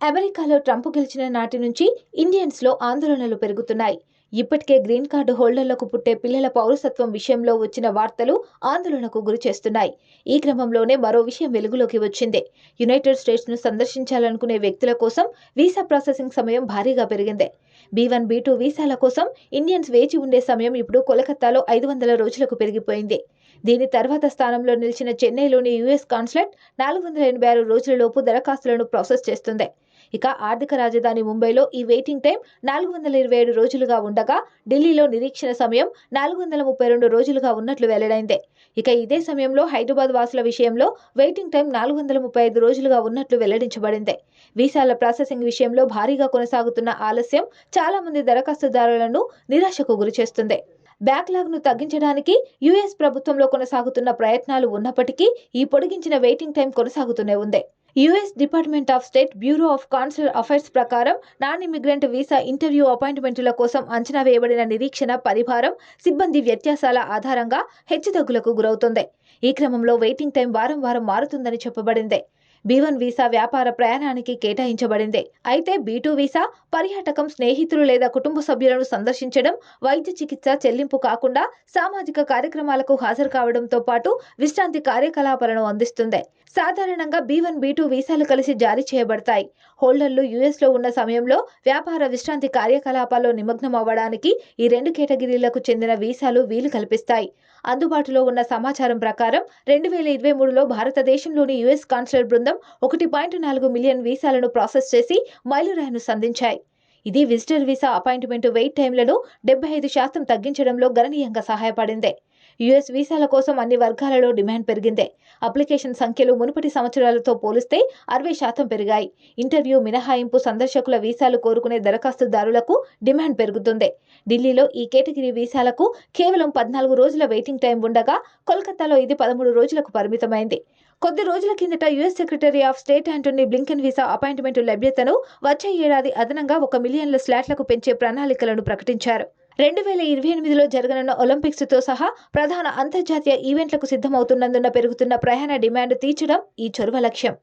అమెరికాలో ట్రంప్ గెలిచిన నాటి నుంచి ఇండియన్స్లో ఆందోళనలు పెరుగుతున్నాయి. ఇప్పటికే గ్రీన్ కార్డు హోల్డర్లకు పుట్టే పిల్లల పౌరసత్వం విషయంలో వచ్చిన వార్తలు ఆందోళనకు గురి చేస్తున్నాయి. ఈ క్రమంలోనే మరో విషయం వెలుగులోకి వచ్చింది. యునైటెడ్ స్టేట్స్ను సందర్శించాలనుకునే వ్యక్తుల కోసం వీసా ప్రాసెసింగ్ సమయం భారీగా పెరిగింది. బీ వన్ బీ టూ వీసాల కోసం ఇండియన్స్ వేచి ఉండే సమయం ఇప్పుడు కోలకత్తాలో ఐదు వందల రోజులకు పెరిగిపోయింది. దీని తర్వాత స్థానంలో నిలిచిన చెన్నైలోని యుఎస్ కాన్సులేట్ నాలుగు వందల ఎనభై ఆరు రోజులలోపు దరఖాస్తులను ప్రాసెస్ చేస్తుంది. ఇక ఆర్థిక రాజధాని ముంబైలో ఈ వెయిటింగ్ టైం నాలుగు వందల ఇరవై ఏడు రోజులుగా ఉండగా ఢిల్లీలో నిరీక్షణ సమయం నాలుగు వందల ముప్పై రెండు రోజులుగా ఉన్నట్లు వెల్లడైంది. ఇక ఇదే సమయంలో హైదరాబాద్ వాసుల విషయంలో వెయిటింగ్ టైం నాలుగు వందల ముప్పై ఐదు రోజులుగా ఉన్నట్లు వెల్లడించబడింది. వీసాల ప్రాసెసింగ్ విషయంలో భారీగా కొనసాగుతున్న ఆలస్యం చాలా మంది దరఖాస్తుదారులను నిరాశకు గురిచేస్తుంది. బ్యాక్లాగ్ను తగ్గించడానికి యుఎస్ ప్రభుత్వంలో కొనసాగుతున్న ప్రయత్నాలు ఉన్నప్పటికీ ఈ పొడిగించిన వెయిటింగ్ టైం కొనసాగుతూనే ఉంది. US department of state bureau of consular affairs ప్రకారం నాన్ ఇమిగ్రెంట్ వీసా ఇంటర్వ్యూ అపాయింట్మెంట్ల కోసం అంచనా వేయబడిన నిరీక్షణ పరిభారం సిబ్బంది వ్యత్యాసాల ఆధారంగా హెచ్చుతగ్గులకు గురవుతుంది. ఈ క్రమంలో వెయిటింగ్ టైం వారం వారం మారుతుందని చెప్పబడింది. వన్ వీసా వ్యాపార ప్రయాణానికి కేటాయించబడింది. అయితే బీ టూ వీసా పర్యాటకం స్నేహితులు లేదా కుటుంబ సభ్యులను సందర్శించడం వైద్య చికిత్స చెల్లింపు కాకుండా సామాజిక కార్యక్రమాలకు హాజరు కావడంతో పాటు విశ్రాంతి కార్యకలాపాలను అందిస్తుంది. సాధారణంగా బీ వన్ బీ టూ వీసాలు కలిసి జారీ చేయబడతాయి. హోల్డర్లు యుఎస్లో ఉన్న సమయంలో వ్యాపార విశ్రాంతి కార్యకలాపాల్లో నిమగ్నం అవ్వడానికి ఈ రెండు కేటగిరీలకు చెందిన వీసాలు వీలు కల్పిస్తాయి. అందుబాటులో ఉన్న సమాచారం ప్రకారం రెండు వేల ఇరవై మూడులో భారతదేశంలోని యుఎస్ కాన్సులర్ బృందం ఒకటి పాయింట్ నాలుగు మిలియన్ వీసాలను ప్రాసెస్ చేసి మైలురాయిను సంధించాయి. ఇది విజిటర్ వీసా అపాయింట్మెంట్ వెయిట్ టైంలను డెబ్బై ఐదు శాతం తగ్గించడంలో గణనీయంగా సహాయపడింది. యుఎస్ వీసాల కోసం అన్ని వర్గాలలో డిమాండ్ పెరిగింది. అప్లికేషన్ సంఖ్యలు మునుపటి సంవత్సరాలతో పోలిస్తే అరవై శాతం పెరిగాయి. ఇంటర్వ్యూ మినహాయింపు సందర్శకుల వీసాలు కోరుకునే దరఖాస్తుదారులకు డిమాండ్ పెరుగుతుంది. ఢిల్లీలో ఈ కేటగిరీ వీసాలకు కేవలం పద్నాలుగు రోజుల వెయిటింగ్ టైం ఉండగా కోల్కతాలో ఇది పదమూడు రోజులకు పరిమితమైంది. కొద్ది రోజుల కిందట US secretary of state Antony Blinken visa appointment లభ్యతను వచ్చే ఏడాది అదనంగా ఒక మిలియన్ల స్లాట్లకు పెంచే ప్రణాళికలను ప్రకటించారు. రెండు వేల ఇరవై ఎనిమిదిలో జరగనున్న ఒలింపిక్స్తో సహా ప్రధాన అంతర్జాతీయ ఈవెంట్లకు సిద్ధమవుతున్నందున పెరుగుతున్న ప్రయాణ డిమాండ్ తీర్చడం ఈ చొరవ లక్ష్యం.